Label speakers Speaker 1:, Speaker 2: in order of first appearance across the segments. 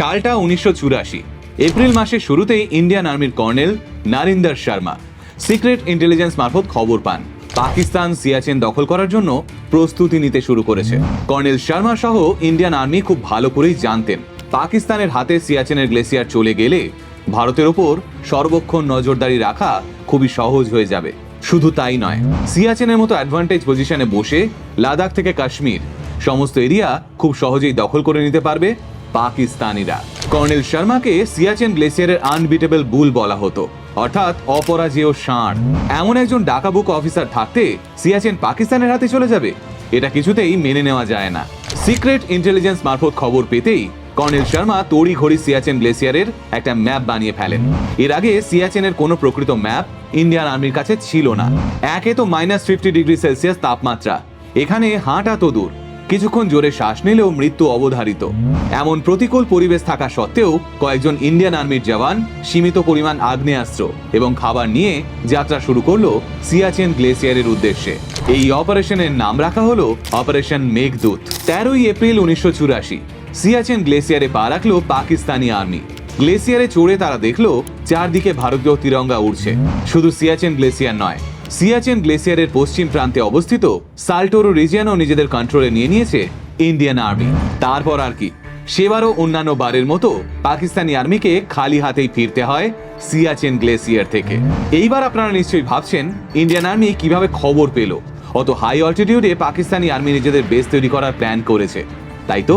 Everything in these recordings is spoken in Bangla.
Speaker 1: সালটা উনিশশো চুরাশি। এপ্রিল মাসের শুরুতেই ইন্ডিয়ান আর্মির colonel Narinder Sharma secret intelligence মারফত খবর পান। পাকিস্তান সিয়াচেন দখল করার জন্য প্রস্তুতি নিতে শুরু করেছে। কর্নেল শর্মা সহ ইন্ডিয়ান আর্মি খুব ভালো করেই জানতেন, পাকিস্তানের হাতে সিয়াচেনের গ্লেসিয়ার চলে গেলে ভারতের ওপর সর্বক্ষণ নজরদারি রাখা খুবই সহজ হয়ে যাবে। শুধু তাই নয় সিয়াচেনের মতো অ্যাডভান্টেজ পজিশনে বসে লাদাখ থেকে কাশ্মীর, সমস্ত এরিয়া খুব সহজেই দখল করে নিতে পারবে পাকিস্তানিরা। কর্নেল শর্মাকে সিয়াচেন গ্লেসিয়ারের আনবিটেবল বুল বলা হতো। অর্থাৎ অপরাজেয় ষাঁড়। এমন একজন ডাকাবুক অফিসার থাকতে সিয়াচেন পাকিস্তানের হাতে চলে যাবে? এটা কিছুতেই মেনে নেওয়া যায় না। সিক্রেট ইন্টেলিজেন্স মারফত খবর পেতেই কর্নেল শর্মা তড়ি ঘড়ি সিয়াচেন গ্লেসিয়ারের একটা ম্যাপ বানিয়ে ফেলেন। এর আগে সিয়াচেনের কোনো প্রকৃত ম্যাপ ইন্ডিয়ান আর্মির কাছে ছিল না। একে তো মাইনাস ফিফটি ডিগ্রি সেলসিয়াস তাপমাত্রা। এখানে হাঁটা তো দূর। কিছুক্ষণ জোরে শ্বাস নিলেও মৃত্যু অবধারিত। এমন প্রতিকূল পরিবেশ থাকা সত্ত্বেও কয়েকজন ইন্ডিয়ান আর্মির জওয়ান, সীমিত পরিমাণ আগ্নেয়াস্ত্র এবং খাবার নিয়ে যাত্রা শুরু করল সিয়াচেন গ্লেসিয়ারের উদ্দেশ্যে। এই অপারেশনের নাম রাখা হলো অপারেশন মেঘদূত। তেরোই এপ্রিল উনিশশো চুরাশি, সিয়াচেন গ্লেসিয়ারে পা রাখল পাকিস্তানি আর্মি। গ্লেসিয়ারে চড়ে তারা দেখল চারদিকে ভারতীয় তিরঙ্গা উড়ছে। শুধু সিয়াচেন গ্লেসিয়ার নয় সিয়াচেন গ্লেসিয়ারের পশ্চিম প্রান্তে অবস্থিত সাল্টোরো রিজিয়ানও নিজেদের কন্ট্রোলে নিয়ে নিয়েছে ইন্ডিয়ান আর্মি তারপর আর কি। সেবারও অন্যান্য বারের মতো পাকিস্তানি আর্মিকে খালি হাতেই ফিরতে হয় সিয়াচেন গ্লেসিয়ার থেকে। এইবার আপনারা নিশ্চয়ই ভাবছেন ইন্ডিয়ান আর্মি কীভাবে খবর পেল? অত হাই অল্টিটিউডে পাকিস্তানি আর্মি নিজেদের বেস তৈরি করার প্ল্যান করেছে। তাই তো?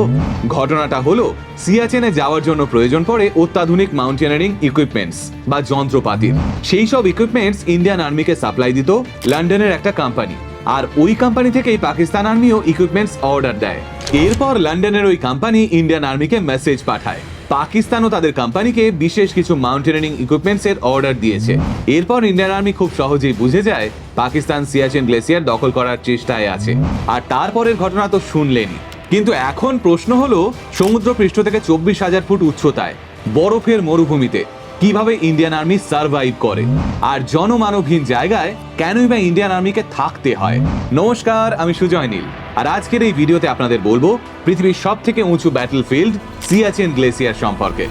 Speaker 1: ঘটনাটা হলো, সিয়াচেনে যাওয়ার জন্য প্রয়োজন পড়ে অত্যাধুনিক মাউন্টেনারিং ইকুইপমেন্টস বা যন্ত্রপাতির। সেই সব ইকুইপমেন্টস ইন্ডিয়ান আর্মিকে সাপ্লাই দিত লন্ডনের একটা কোম্পানি আর ওই কোম্পানি থেকেই পাকিস্তান আর্মিও ইকুইপমেন্টস অর্ডার দেয়। এরপর লন্ডনের ওই কোম্পানি ইন্ডিয়ান আর্মিকে মেসেজ পাঠায়। পাকিস্তানও তাদের কোম্পানিকে বিশেষ কিছু মাউন্টেনারিং ইকুইপমেন্টস এর অর্ডার দিয়েছে। এরপর ইন্ডিয়ান আর্মি খুব সহজেই বুঝে যায়, পাকিস্তান সিয়াচেন গ্লেসিয়ার দখল করার চেষ্টায় আছে। আর তারপরের ঘটনা তো শুনলেনই। কিন্তু এখন প্রশ্ন হলো সমুদ্র পৃষ্ঠ থেকে চব্বিশ হাজার ফুট উচ্চতায়, বরফের মরুভূমিতে, কীভাবে ইন্ডিয়ান আর্মি সার্ভাইভ করে? আর জনমানবহীন জায়গায়, কেনই বা ইন্ডিয়ান আর্মিকে থাকতে হয়? নমস্কার, আমি সুজয় নীল। আর আজকের এই ভিডিওতে আপনাদের বলব, পৃথিবীর সব থেকে উঁচু ব্যাটল ফিল্ড সিয়াচেন গ্লেসিয়ার সম্পর্কে।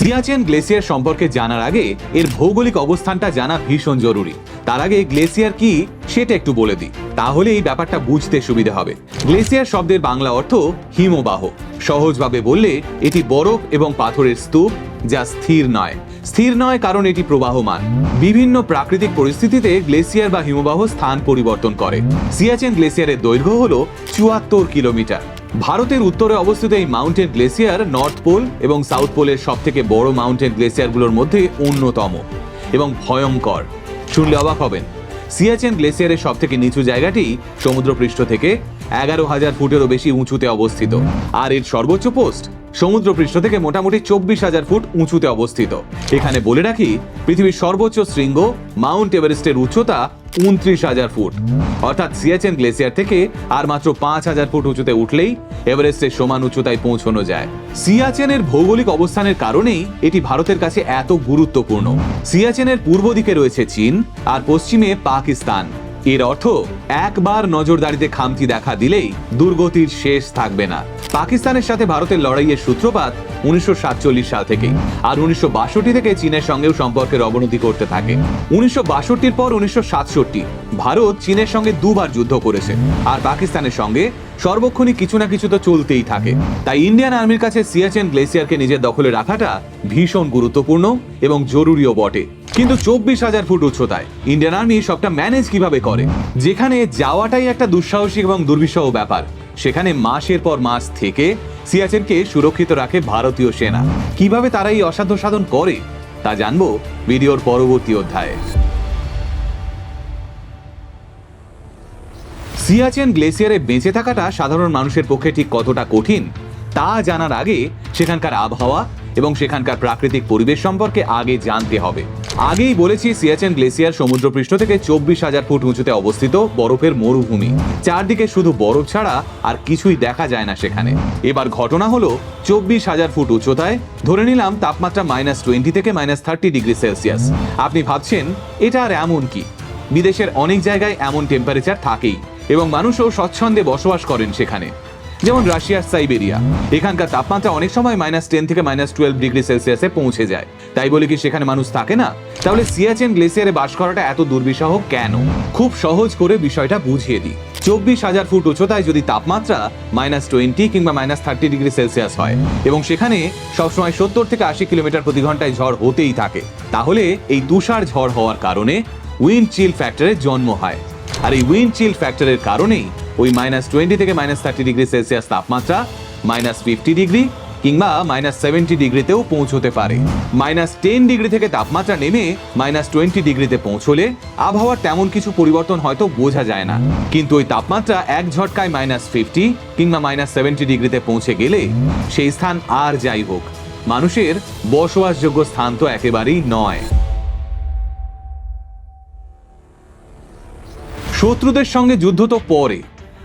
Speaker 1: সিয়াচেন গ্লেসিয়ার সম্পর্কে জানার আগে এর ভৌগোলিক অবস্থানটা জানা ভীষণ জরুরি। তার আগে গ্লেসিয়ার কি, সেটা একটু বলে দিই। তাহলে এই ব্যাপারটা বুঝতে সুবিধা হবে। গ্লেসিয়ার শব্দের বাংলা অর্থ হিমবাহ। সহজভাবে বললে এটি বরফ এবং পাথরের স্তূপ, যা স্থির নয়। স্থির নয় কারণ এটি প্রবাহমান। বিভিন্ন প্রাকৃতিক পরিস্থিতিতে গ্লেসিয়ার বা হিমবাহ স্থান পরিবর্তন করে। সিয়াচেন গ্লেসিয়ারের দৈর্ঘ্য হল চুয়াত্তর কিলোমিটার। ভারতের উত্তরে অবস্থিত এই মাউন্টেন গ্লেসিয়ার, নর্থ পোল এবং সাউথ পোলের সব থেকে বড় মাউন্টেন গ্লেসিয়ারগুলোর মধ্যে অন্যতম এবং ভয়ঙ্কর। শুনলে অবাক হবেন। সিয়াচেন গ্লেসিয়ারের সব থেকে নিচু জায়গাটি সমুদ্রপৃষ্ঠ থেকে এগারো হাজার ফুটেরও বেশি উঁচুতে অবস্থিত। আর এর সর্বোচ্চ পোস্ট সমুদ্রপৃষ্ঠ থেকে মোটামুটি চব্বিশ হাজার ফুট উঁচুতে অবস্থিত। এখানে বলে রাখি, পৃথিবীর সর্বোচ্চ শৃঙ্গ মাউন্ট এভারেস্টের উচ্চতা উনত্রিশ হাজার ফুট। অর্থাৎ সিয়াচেন গ্লেসিয়ার থেকে আর মাত্র পাঁচ হাজার ফুট উঁচুতে উঠলেই এভারেস্টের সমান উচ্চতায় পৌঁছানো যায়। সিয়াচেনের ভৌগোলিক অবস্থানের কারণেই এটি ভারতের কাছে এত গুরুত্বপূর্ণ। সিয়াচেনের পূর্ব দিকে রয়েছে চীন, আর পশ্চিমে পাকিস্তান। এর অর্থ, একবার নজরদারিতে খামতি দেখা দিলেই দুর্গতির শেষ থাকবে না। পাকিস্তানের সাথে ভারতের লড়াইয়ের সূত্রপাত উনিশশো সাতচল্লিশ সাল থেকেই। আর উনিশশো থেকে চীনের সঙ্গেও সম্পর্কের অবনতি করতে থাকে। উনিশশো পর উনিশশো সাতষট্টি, ভারত চীনের সঙ্গে দুবার যুদ্ধ করেছে। আর পাকিস্তানের সঙ্গে সর্বক্ষণই কিছু না কিছু তো চলতেই থাকে। তাই ইন্ডিয়ান আর্মির কাছে সিয়াচেন গ্লেসিয়ারকে নিজের দখলে রাখাটা ভীষণ গুরুত্বপূর্ণ এবং জরুরিও বটে। কিন্তু চব্বিশ হাজার ফুট উচ্চতায় ইন্ডিয়ান আর্মি সবটা ম্যানেজ কীভাবে করে? যেখানে যাওয়াটাই একটা দুঃসাহসিক এবং দুর্বিষহ ব্যাপার। সেখানে মাসের পর মাস থেকে সিয়াচেনকে সুরক্ষিত রাখে ভারতীয় সেনা। কীভাবে তারা এই অসাধ্য সাধন করে, তা জানব ভিডিওর পরবর্তী অধ্যায়ে। সিয়াচেন গ্লেসিয়ারে বেঁচে থাকাটা সাধারণ মানুষের পক্ষে ঠিক কতটা কঠিন, তা জানার আগে সেখানকার আবহাওয়া এবং সেখানকার প্রাকৃতিক পরিবেশ সম্পর্কে আগে জানতে হবে। আগেই বলেছি সিয়াচেন গ্লেসিয়ার সমুদ্রপৃষ্ঠ থেকে চব্বিশ হাজার ফুট উঁচুতে অবস্থিত বরফের মরুভূমি। চারদিকে শুধু বরফ ছাড়া আর কিছুই দেখা যায় না সেখানে। এবার ঘটনা হলো চব্বিশ হাজার ফুট উচ্চতায়। ধরে নিলাম তাপমাত্রা মাইনাস টোয়েন্টি থেকে মাইনাস থার্টি ডিগ্রি সেলসিয়াস। আপনি ভাবছেন, এটা আর এমন কি? বিদেশের অনেক জায়গায় এমন টেম্পারেচার থাকেই এবং মানুষও স্বচ্ছন্দে বসবাস করেন সেখানে। যেমন রাশিয়ার সাইবেরিয়া। এখানকার তাপমাত্রা অনেক সময় মাইনাস টেন থেকে মাইনাস টুয়েলভ ডিগ্রি সেলসিয়াসে পৌঁছে যায়। তাই বলে কি সেখানে মানুষ থাকে না? তাহলে সিয়াচেন গ্লেসিয়ারে বাস করাটা এত দুর্বিষহ কেন? খুব সহজ করে বিষয়টা বুঝিয়ে দিই। চব্বিশ হাজার ফুট উচ্চতায় যদি তাপমাত্রা মাইনাস টোয়েন্টি কিংবা মাইনাস থার্টি ডিগ্রি সেলসিয়াস হয়, এবং সেখানে সবসময় সত্তর থেকে আশি কিলোমিটার প্রতি ঘন্টায় ঝড় হতেই থাকে, তাহলে এই তুষার ঝড় হওয়ার কারণে উইন্ড চিল ফ্যাক্টরের জন্ম হয়। আর এই উইন্ড চিল ফ্যাক্টরের কারণেই ওই মাইনাস টোয়েন্টি থেকে মাইনাস থার্টি ডিগ্রি সেলসিয়াস তাপমাত্রা মাইনাস ফিফটি ডিগ্রি কিংবা মাইনাস সেভেন্টি ডিগ্রিতেও পৌঁছতে পারে। মাইনাস টেন ডিগ্রি থেকে তাপমাত্রা নেমে মাইনাস টোয়েন্টি ডিগ্রিতে পৌঁছলে আবহাওয়ার তেমন কিছু পরিবর্তন হয়তো বোঝা যায় না। কিন্তু ওই তাপমাত্রা এক ঝটকায় মাইনাস ফিফটি কিংবা মাইনাস সেভেন্টি ডিগ্রিতে পৌঁছে গেলে সেই স্থান আর যাই হোক। মানুষের বসবাসযোগ্য স্থান তো একেবারেই নয়। শত্রুদের সঙ্গে যুদ্ধ তো পরে।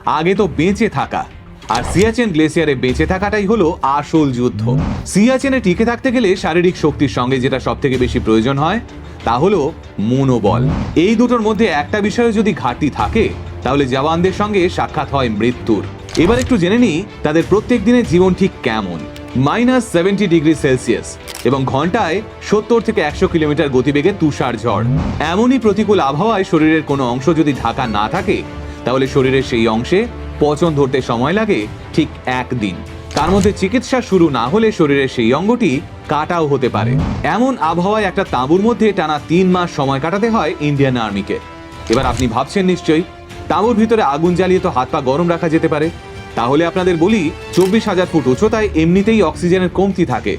Speaker 1: আগে তো বেঁচে থাকা। আর সিয়াচেন গ্লেসিয়ারে বেঁচে থাকাটাই হলো আসল যুদ্ধ। সিয়াচেনে টিকে থাকতে গেলে শারীরিক শক্তির সঙ্গে যেটা সব থেকে বেশি প্রয়োজন হয়, তা হলো মনোবল। এই দুটোর মধ্যে একটা বিষয়ে যদি ঘাটতি থাকে, তাহলে জওয়ানদের সঙ্গে সাক্ষাৎ হয় মৃত্যুর। এবার একটু জেনে নিই তাদের প্রত্যেক দিনের জীবন ঠিক কেমন। মাইনাস সেভেন্টি ডিগ্রি সেলসিয়াস এবং ঘন্টায় সত্তর থেকে একশো কিলোমিটার গতিবেগে তুষার ঝড় এমনই প্রতিকূল আবহাওয়ায় শরীরের কোনো অংশ যদি ঢাকা না থাকে তাহলে শরীরের সেই অংশে পচন ধরতে সময় লাগে ঠিক একদিন। তার মধ্যে চিকিৎসা শুরু না হলে শরীরের সেই অঙ্গটি কাটাও হতে পারে। এমন আবহাওয়ায় একটা তাঁবুর মধ্যে টানা তিন মাস সময় কাটাতে হয় ইন্ডিয়ান আর্মিকে। এবার আপনি ভাবছেন নিশ্চয়ই, তাঁবুর ভিতরে আগুন জ্বালিয়ে তো হাত পা গরম রাখা যেতে পারে। তাহলে আপনাদের বলি, চব্বিশ হাজার ফুট উচ্চতায় এমনিতেই অক্সিজেনের কমতি থাকে।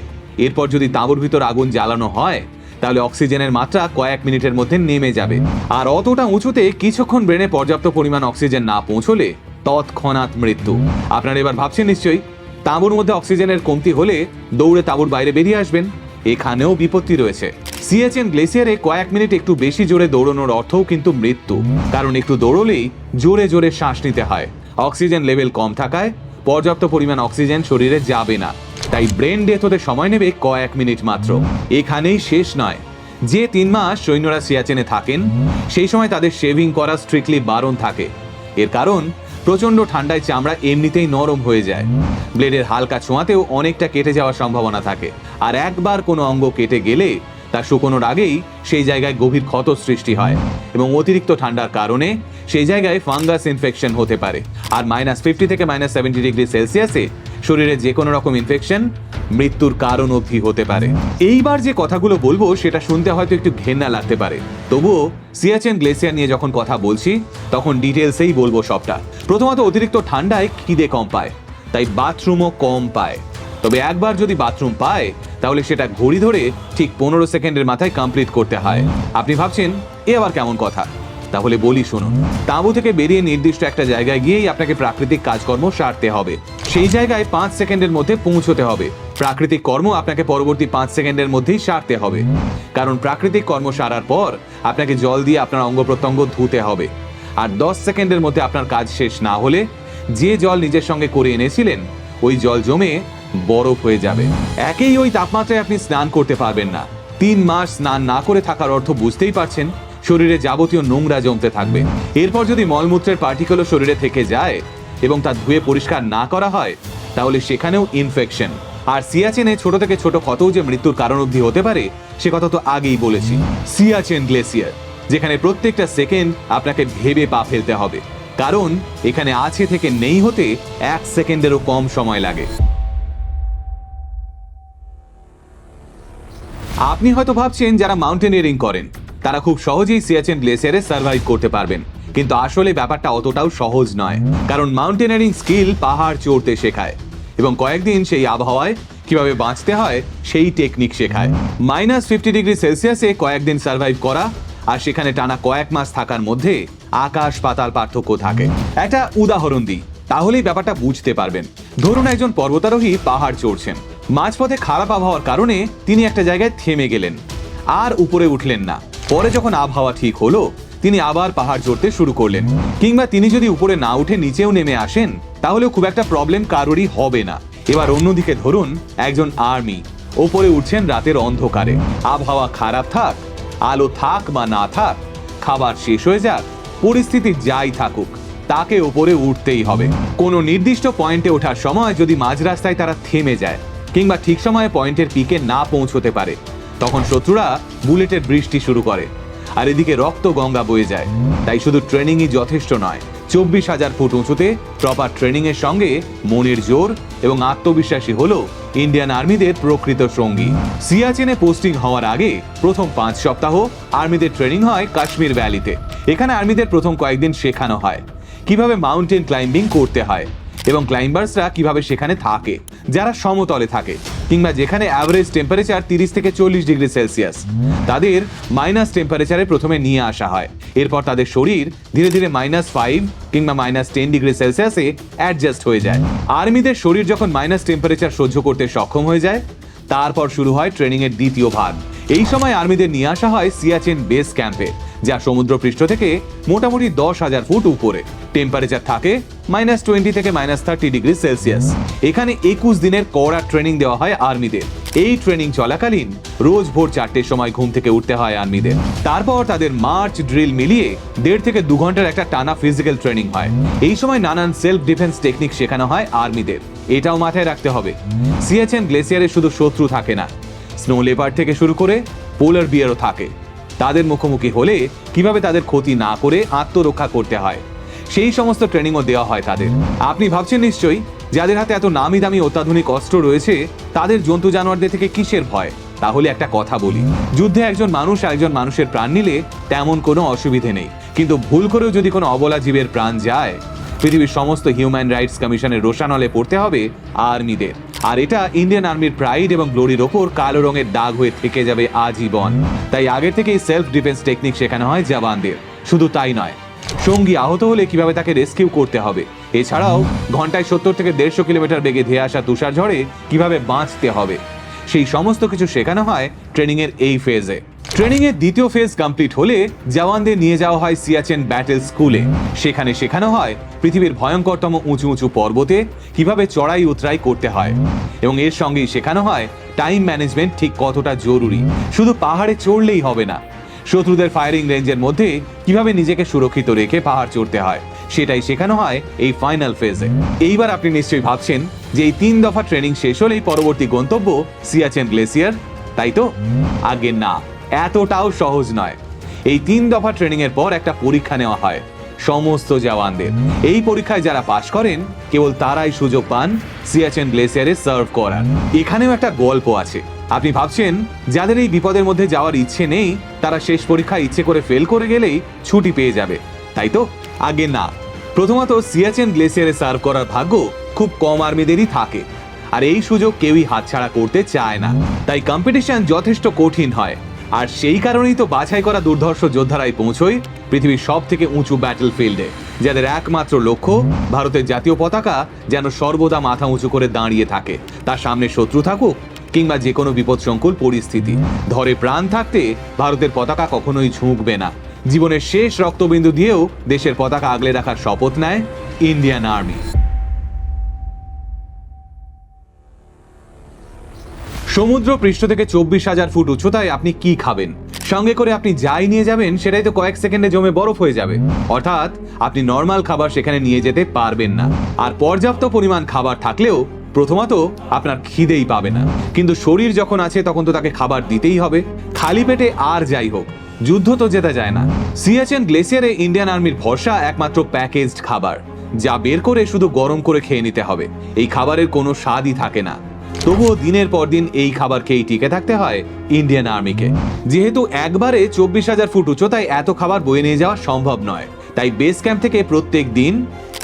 Speaker 1: এরপর যদি তাঁবুর ভিতর আগুন জ্বালানো হয় তাহলে অক্সিজেনের মাত্রা কয়েক মিনিটের মধ্যে নেমে যাবে। আর অতটা উঁচুতে কিছুক্ষণ ব্রেনে পর্যাপ্ত পরিমাণ অক্সিজেন না পৌঁছলে তৎক্ষণাৎ মৃত্যু। আপনারা এবার ভাবছেন নিশ্চয়ই, তাঁবুর মধ্যে অক্সিজেনের কমতি হলে দৌড়ে তাঁবুর বাইরে বেরিয়ে আসবেন? এখানেও বিপত্তি রয়েছে। সিএচএন গ্লেসিয়ারে কয়েক মিনিট একটু বেশি জোরে দৌড়ানোর অর্থও কিন্তু মৃত্যু। কারণ একটু দৌড়লেই জোরে জোরে শ্বাস নিতে হয়। অক্সিজেন লেভেল কম থাকায় পর্যাপ্ত পরিমাণ অক্সিজেন শরীরে যাবে না। তাই ব্রেন ডেথ হতে সময় নেবে কয়েক মিনিট মাত্র। এখানেই শেষ নয়। যে তিন মাস সৈন্যরা সিয়াচেনে থাকেন, সেই সময় তাদের শেভিং করা স্ট্রিক্টলি বারণ থাকে। এর কারণ, প্রচণ্ড ঠান্ডায় চামড়া এমনিতেই নরম হয়ে যায়। ব্লেডের হালকা ছোঁয়াতেও অনেকটা কেটে যাওয়ার সম্ভাবনা থাকে। আর একবার কোনো অঙ্গ কেটে গেলে, তা শুকোনোর আগেই সেই জায়গায় গভীর ক্ষত সৃষ্টি হয় এবং অতিরিক্ত ঠান্ডার কারণে সেই জায়গায় ফাঙ্গাস ইনফেকশন হতে পারে। আর মাইনাস ফিফটি থেকে মাইনাস সেভেন্টি ডিগ্রি সেলসিয়াসে শরীরে যে কোনো রকম ইনফেকশন মৃত্যুর কারণ অবধি হতে পারে। এইবার যে কথাগুলো বলব, সেটা শুনতে হয়তো একটু ঘেন্না লাগতে পারে। তবুও সিয়াচেন গ্লেসিয়ার নিয়ে যখন কথা বলছি, তখন ডিটেলসেই বলব সবটা। প্রথমত অতিরিক্ত ঠান্ডায় খিদে কম পায়, তাই বাথরুমও কম পায়। তবে একবার যদি বাথরুম পায়, তাহলে সেটা ঘড়ি ধরে ঠিক পনেরো সেকেন্ডের মাথায় কমপ্লিট করতে হয়। আপনি ভাবছেন, এ আবার কেমন কথা? তাহলে বলি শুনুন, তাঁবু থেকে বেরিয়ে নির্দিষ্ট একটা জায়গায় গিয়েই আপনাকে প্রাকৃতিক কাজকর্ম সারতে হবে। সেই জায়গায় পাঁচ সেকেন্ডের মধ্যে পৌঁছতে হবে। প্রাকৃতিক কর্ম আপনাকে পরবর্তী পাঁচ সেকেন্ডের মধ্যেই সারতে হবে। কারণ প্রাকৃতিক কর্ম সারার পর আপনাকে জল দিয়ে আপনার অঙ্গ প্রত্যঙ্গ ধুতে হবে। আর দশ সেকেন্ডের মধ্যে আপনার কাজ শেষ না হলে যে জল নিজের সঙ্গে করে এনেছিলেন, ওই জল জমে বরফ হয়ে যাবে। একেই ওই তাপমাত্রায় আপনি স্নান করতে পারবেন না। তিন মাস স্নান না করে থাকার অর্থ বুঝতেই পারছেন শরীরে যাবতীয় নোংরা জমতে থাকবে। এরপর যদি মলমূত্রের পার্টিকেলও শরীরে থেকে যায় এবং তা ধুয়ে পরিষ্কার না করা হয়, তাহলে সেখানেও ইনফেকশন আর সিয়াচেনে ছোট থেকে ছোট ক্ষতও যে মৃত্যুর কারণ অবধি হতে পারে, সে কথা তো আগেই বলেছি। সিয়াচেন গ্লেসিয়ার, যেখানে প্রত্যেকটা সেকেন্ড আপনাকে ভেবে পা ফেলতে হবে। কারণ এখানে আছে থেকে নেই হতে এক সেকেন্ডেরও কম সময় লাগে। আপনি হয়তো ভাবছেন যারা মাউন্টেনিয়ারিং করেন তারা খুব সহজেই সিয়াচেন গ্লেসিয়ারে সার্ভাইভ করতে পারবেন। কিন্তু আসলে ব্যাপারটা অতটাও সহজ নয়, কারণ মাউন্টেনিয়ারিং স্কিল পাহাড় চড়তে শেখায় এবং কয়েকদিন সেই আবহাওয়ায় কীভাবে বাঁচতে হয় সেই টেকনিক শেখায়। মাইনাস ফিফটি ডিগ্রি সেলসিয়াসে কয়েকদিন সার্ভাইভ করা আর সেখানে টানা কয়েক মাস থাকার মধ্যে আকাশ পাতাল পার্থক্য থাকে। একটা উদাহরণ দিই, তাহলেই ব্যাপারটা বুঝতে পারবেন। ধরুন একজন পর্বতারোহী পাহাড় চড়ছেন। মাঝপথে খারাপ আবহাওয়ার কারণে তিনি একটা জায়গায় থেমে গেলেন। আর উপরে উঠলেন না। পরে যখন আবহাওয়া ঠিক হলো, তিনি আবার পাহাড় চড়তে শুরু করলেন। কিংবা তিনি যদি উপরে না উঠে নিচেও নেমে আসেন, তাহলেও খুব একটা প্রবলেম কারোরই হবে না। এবার অন্যদিকে ধরুন, একজন আর্মি ওপরে উঠছেন রাতের অন্ধকারে। আবহাওয়া খারাপ থাক, আলো থাক বা না থাক, খাবার শেষ হয়ে যাক, পরিস্থিতি যাই থাকুক, তাকে ওপরে উঠতেই হবে। কোনো নির্দিষ্ট পয়েন্টে ওঠার সময় যদি মাঝ রাস্তায় তারা থেমে যায়, কিংবা ঠিক সময়ে পয়েন্টের পিকে না পৌঁছতে পারে তখন শত্রুরা বুলেটের বৃষ্টি শুরু করে। আর এদিকে রক্ত গঙ্গা বয়ে যায়। তাই শুধু ট্রেনিংই যথেষ্ট নয়, চব্বিশ হাজার ফুট উঁচুতে প্রপার ট্রেনিং এর সঙ্গে মনের জোর এবং আত্মবিশ্বাসী হল ইন্ডিয়ান আর্মিদের প্রকৃত সঙ্গী। সিয়াচেনে পোস্টিং হওয়ার আগে প্রথম পাঁচ সপ্তাহ আর্মিদের ট্রেনিং হয় কাশ্মীর ভ্যালিতে এখানে আর্মিদের প্রথম কয়েকদিন শেখানো হয়, কীভাবে মাউন্টেন ক্লাইম্বিং করতে হয় এবং ক্লাইম্বার্সরা কীভাবে সেখানে থাকে, যারা সমতলে থাকে। কিংবা যেখানে অ্যাভারেজ টেম্পারেচার তিরিশ থেকে চল্লিশ ডিগ্রি সেলসিয়াস, তাদের মাইনাস টেম্পারেচারে প্রথমে নিয়ে আসা হয়। এরপর তাদের শরীর ধীরে ধীরে মাইনাস ফাইভ কিংবা মাইনাস টেন ডিগ্রি সেলসিয়াসে অ্যাডজাস্ট হয়ে যায়। আর্মিদের শরীর যখন মাইনাস টেম্পারেচার সহ্য করতে সক্ষম হয়ে যায়, তারপর শুরু হয় ট্রেনিংয়ের দ্বিতীয় ভাগ। এই সময় আর্মিদের নিয়ে আসা হয় সিয়াচেন বেস ক্যাম্পে, যা সমুদ্রপৃষ্ঠ থেকে মোটামুটি দশ হাজার ফুট উপরে। টেম্পারেচার থাকে মাইনাস টোয়েন্টি থেকে মাইনাস থার্টি ডিগ্রি সেলসিয়াস। এখানে একুশ দিনের কড়া ট্রেনিং দেওয়া হয় আর্মিদের। এই ট্রেনিং চলাকালীন রোজ ভোর চারটের সময় ঘুম থেকে উঠতে হয় আর্মিদের। তারপর তাদের মার্চ ড্রিল মিলিয়ে দেড় থেকে দু ঘণ্টার একটা টানা ফিজিক্যাল ট্রেনিং হয়। এই সময় নানান সেলফ ডিফেন্স টেকনিক শেখানো হয় আর্মিদের। এটাও মাথায় রাখতে হবে। সিএচএন গ্লেসিয়ারে শুধু শত্রু থাকে না স্নো লেপার থেকে শুরু করে পোলার বিয়ারও থাকে। তাদের মুখোমুখি হলে কীভাবে তাদের ক্ষতি না করে আত্মরক্ষা করতে হয়, সেই সমস্ত ট্রেনিংও দেওয়া হয় তাদের। আপনি ভাবছেন নিশ্চয়ই, যাদের হাতে এত নামি দামি অত্যাধুনিক অস্ত্র রয়েছে, তাদের জন্তু জানোয়ারদের থেকে কিসের ভয়? তাহলে একটা কথা বলি, যুদ্ধে একজন মানুষ আরেকজন মানুষের প্রাণ নিলে তেমন কোনো অসুবিধে নেই। কিন্তু ভুল করেও যদি কোনো অবলা জীবের প্রাণ যায়, পৃথিবীর সমস্ত হিউম্যান রাইটস কমিশনের রোশানলে পড়তে হবে আর্মিদের। আর এটা ইন্ডিয়ান আর্মির প্রাইড এবং গ্লোরির ওপর কালো রঙের দাগ হয়ে থেকে যাবে আজীবন। তাই আগের থেকেই সেলফ ডিফেন্স টেকনিক শেখানো হয় জওয়ানদের। শুধু তাই নয়, সঙ্গী আহত হলে কীভাবে তাকে রেস্কিউ করতে হবে? এছাড়াও, ঘন্টায় সত্তর থেকে দেড়শো কিলোমিটার বেগে ধেয়ে আসা তুষার ঝড়ে কীভাবে বাঁচতে হবে? সেই সমস্ত কিছু শেখানো হয় ট্রেনিংয়ের এই ফেজে ট্রেনিং এর দ্বিতীয় ফেজ কমপ্লিট হলে জওয়ানদের নিয়ে যাওয়া হয় সিয়াচেন ব্যাটেল স্কুলে সেখানে শেখানো হয় পৃথিবীর ভয়ঙ্করতম উঁচু উঁচু পর্বতে কীভাবে চড়াই উতরাই করতে হয়। এবং এর সঙ্গেই শেখানো হয় টাইম ম্যানেজমেন্ট ঠিক কতটা জরুরি। শুধু পাহাড়ে চড়লেই হবে না। শত্রুদের ফায়ারিং রেঞ্জের মধ্যে কীভাবে নিজেকে সুরক্ষিত রেখে পাহাড় চড়তে হয়, সেটাই শেখানো হয় এই ফাইনাল ফেজে এইবার আপনি নিশ্চয়ই ভাবছেন যে এই তিন দফা ট্রেনিং শেষ হলেই পরবর্তী গন্তব্য সিয়াচেন গ্লেসিয়ার, তাই তো? আগে না। এতটাও সহজ নয়। এই তিন দফা ট্রেনিং এর পর একটা পরীক্ষা নেওয়া হয়, সমস্ত জওয়ানদের। এই পরীক্ষায় যারা পাশ করেন, কেবল তারাই সুযোগ পান সিয়াচেন গ্লেসিয়ারে সার্ভ করার। এখানেও একটা গল্প আছে। আপনি ভাবছেন, যাদের এই বিপদের মধ্যে যাওয়ার ইচ্ছে নেই, তারা শেষ পরীক্ষা ইচ্ছে করে ফেল করে গেলেই ছুটি পেয়ে যাবে। তাই তো? আগে না। প্রথমত সিয়াচেন গ্লেসিয়ারে সার্ভ করার ভাগ্য খুব কম আর্মিদেরই থাকে। আর এই সুযোগ কেউই হাতছাড়া করতে চায় না। তাই কম্পিটিশন যথেষ্ট কঠিন হয়। আর সেই কারণেই তো বাছাই করা দুর্ধর্ষ যোদ্ধারাই পৌঁছয় পৃথিবীর সব থেকে উঁচু ব্যাটল ফিল্ডে যাদের একমাত্র লক্ষ্য ভারতের জাতীয় পতাকা যেন সর্বদা মাথা উঁচু করে দাঁড়িয়ে থাকে, তার সামনে শত্রু থাকুক কিংবা যে কোনো বিপদসংকুল পরিস্থিতি। ধরে প্রাণ থাকতে ভারতের পতাকা কখনোই ঝুঁকবে না। জীবনের শেষ রক্তবিন্দু দিয়েও দেশের পতাকা আগলে রাখার শপথ নেয় ইন্ডিয়ান আর্মি। সমুদ্র পৃষ্ঠ থেকে চব্বিশ হাজার ফুট উচ্চতায় আপনি কি খাবেন? সঙ্গে করে আপনি যাই নিয়ে যাবেন, সেটাই তো কয়েক সেকেন্ডে জমে বরফ হয়ে যাবে। অর্থাৎ আপনি নর্মাল খাবার সেখানে নিয়ে যেতে পারবেন না। আর পর্যাপ্ত পরিমাণ খাবার থাকলেও প্রথমত আপনার খিদেই পাবে না। কিন্তু শরীর যখন আছে, তখন তো তাকে খাবার দিতেই হবে। খালি পেটে আর যাই হোক, যুদ্ধ তো জেতা যায় না। সিয়াচেন গ্লেসিয়ারে ইন্ডিয়ান আর্মির ভরসা একমাত্র প্যাকেজড খাবার, যা বের করে শুধু গরম করে খেয়ে নিতে হবে। এই খাবারের কোনো স্বাদই থাকে না। তবুও দিনের পর দিন এই খাবার খেয়েই টিকে থাকতে হয় ইন্ডিয়ান আর্মিকে। যেহেতু একবারে চব্বিশ হাজার ফুট উচ্চতায় এত খাবার বয়ে নিয়ে যাওয়া সম্ভব নয়। তাই বেস ক্যাম্প থেকে প্রত্যেক দিন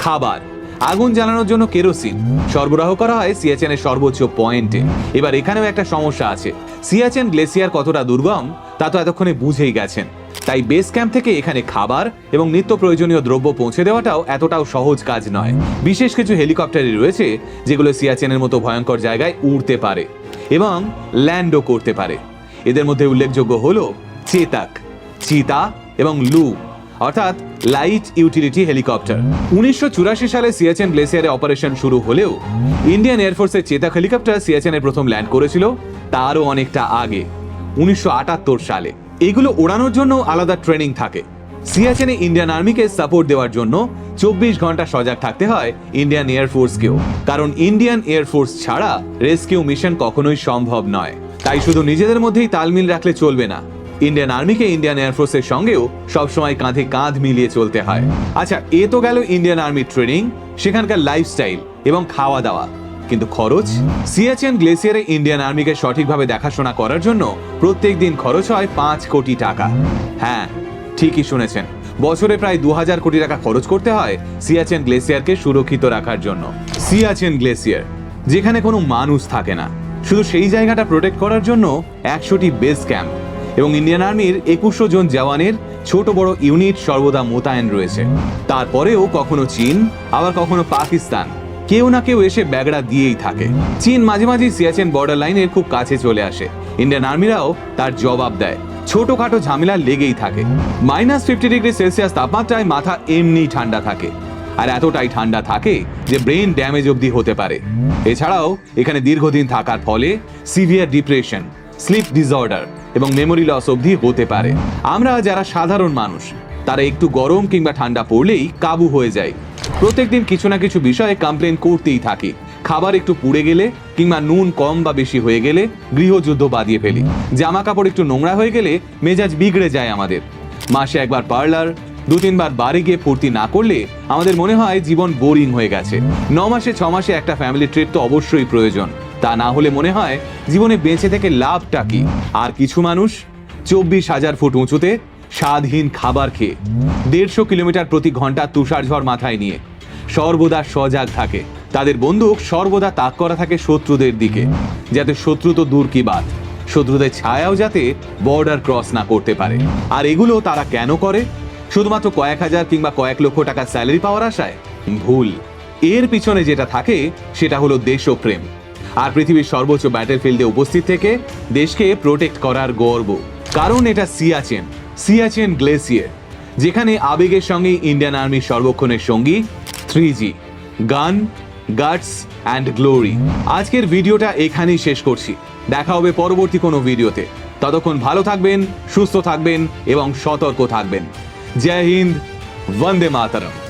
Speaker 1: খাবার আগুন জ্বালানোর জন্য কেরোসিন। সরবরাহ করা হয় সিয়াচেনের সর্বোচ্চ পয়েন্টে। এবার এখানেও একটা সমস্যা আছে। সিয়াচেন গ্লেসিয়ার কতটা দুর্গম, তা তো এতক্ষণে বুঝেই গেছেন। তাই বেস ক্যাম্প থেকে এখানে খাবার এবং নিত্য প্রয়োজনীয় দ্রব্য পৌঁছে দেওয়াটাও এতটাও সহজ কাজ নয়। বিশেষ কিছু হেলিকপ্টারই রয়েছে, যেগুলো সিয়াচেনের মতো ভয়ঙ্কর জায়গায় উড়তে পারে এবং ল্যান্ডও করতে পারে। এদের মধ্যে উল্লেখযোগ্য হলো চেতাক, চিতা এবং লু। অর্থাৎ লাইট ইউটিলিটি হেলিকপ্টার। উনিশশো সালে সিয়াচেন গ্লেসিয়ারে অপারেশন শুরু হলেও ইন্ডিয়ান এয়ারফোর্সের চেতাক হেলিকপ্টার সিয়াচেনে প্রথম ল্যান্ড করেছিল, তারও অনেকটা আগে, উনিশশো সালে। এগুলো ওড়ানোর জন্য আলাদা ট্রেনিং থাকে। সিয়াচেনে ইন্ডিয়ান আর্মিকে সাপোর্ট দেওয়ার জন্য চব্বিশ ঘণ্টা সজাগ থাকতে হয় ইন্ডিয়ান এয়ারফোর্সকেও কারণ ইন্ডিয়ান এয়ারফোর্স ছাড়া রেস্কিউ মিশন কখনোই সম্ভব নয়। তাই শুধু নিজেদের মধ্যেই তালমিল রাখলে চলবে না। ইন্ডিয়ান আর্মিকে ইন্ডিয়ান এয়ারফোর্সের সঙ্গেও সবসময় কাঁধে কাঁধ মিলিয়ে চলতে হয়। আচ্ছা এ তো গেল ইন্ডিয়ান আর্মির ট্রেনিং সেখানকার লাইফস্টাইল এবং খাওয়া দাওয়া কিন্তু খরচ? সিয়াচেন গ্লেসিয়ারে ইন্ডিয়ান আর্মিকে সঠিকভাবে দেখাশোনা করার জন্য প্রত্যেক দিন খরচ হয় পাঁচ কোটি টাকা। হ্যাঁ ঠিকই শুনেছেন। বছরে প্রায় দু হাজার কোটি টাকা খরচ করতে হয় সিয়াচেন গ্লেসিয়ারকে সুরক্ষিত রাখার জন্য। সিয়াচেন গ্লেসিয়ার যেখানে কোনো মানুষ থাকে না। শুধু সেই জায়গাটা প্রোটেক্ট করার জন্য একশোটি বেস ক্যাম্প এবং ইন্ডিয়ান আর্মির একুশশো জন জওয়ানের ছোট বড় ইউনিট সর্বদা মোতায়েন রয়েছে। তারপরেও কখনো চীন, আবার কখনো পাকিস্তান। কেউ না কেউ এসে ব্যাগড়া দিয়েই থাকে। চীন মাঝে মাঝে সিয়াচেন বর্ডার লাইনের খুব কাছে চলে আসে। ইন্ডিয়ান আর্মিরাও তার জবাব দেয়। ছোটখাটো ঝামেলা লেগেই থাকে। মাইনাস ফিফটি ডিগ্রি সেলসিয়াস তাপমাত্রায় মাথা এমনি ঠান্ডা থাকে। আর এতটাই ঠান্ডা থাকে যে ব্রেন ড্যামেজ অবধি হতে পারে। এছাড়াও এখানে দীর্ঘদিন থাকার ফলে সিভিয়ার ডিপ্রেশন, স্লিপ ডিসঅর্ডার এবং মেমোরি লস অবধি হতে পারে। আমরা যারা সাধারণ মানুষ, তারা একটু গরম কিংবা ঠান্ডা পড়লেই কাবু হয়ে যায় প্রত্যেকদিন কিছু না কিছু বিষয়ে কমপ্লেন করতেই থাকি। খাবার একটু পুড়ে গেলে কিংবা নুন কম বা বেশি হয়ে গেলে গৃহযুদ্ধ বাদিয়ে ফেলি। জামা কাপড় একটু নোংরা হয়ে গেলে মেজাজ বিগড়ে যায় আমাদের। মাসে একবার পার্লার, দু তিনবার বাড়ি গিয়ে ফুর্তি না করলে আমাদের মনে হয় জীবন বোরিং হয়ে গেছে। ন মাসে, ছ মাসে একটা ফ্যামিলি ট্রিপ তো অবশ্যই প্রয়োজন। তা না হলে মনে হয় জীবনে বেঁচে থেকে লাভটা কি? আর কিছু মানুষ চব্বিশ হাজার ফুট উঁচুতে স্বাদহীন খাবার খেয়ে দেড়শো কিলোমিটার প্রতি ঘণ্টা তুষার ঝড় মাথায় নিয়ে সর্বদা সজাগ থাকে। তাদের বন্দুক সর্বদা তাক করা থাকে শত্রুদের দিকে, যাতে শত্রু তো দূর কি বাদ শত্রুদের ছায়াও যাতে বর্ডার ক্রস না করতে পারে। আর এগুলো তারা কেন করে? শুধুমাত্র কয়েক হাজার কিংবা কয়েক লক্ষ টাকা স্যালারি পাওয়ার আশায়? ভুল। এর পিছনে যেটা থাকে, সেটা হলো দেশপ্রেম। আর পৃথিবীর সর্বোচ্চ ব্যাটেলফিল্ডে উপস্থিত থেকে দেশকে প্রোটেক্ট করার গর্ব। কারণ এটা সিয়াচেন সিয়াচেন গ্লেসিয়ার যেখানে আবেগের সঙ্গে ইন্ডিয়ান আর্মির সর্বক্ষণের সঙ্গী থ্রি জি গান গাটস অ্যান্ড গ্লোরি আজকের ভিডিওটা এখানেই শেষ করছি। দেখা হবে পরবর্তী কোনো ভিডিওতে। ততক্ষণ ভালো থাকবেন, সুস্থ থাকবেন এবং সতর্ক থাকবেন। জয় হিন্দ, বন্দে মাতারম।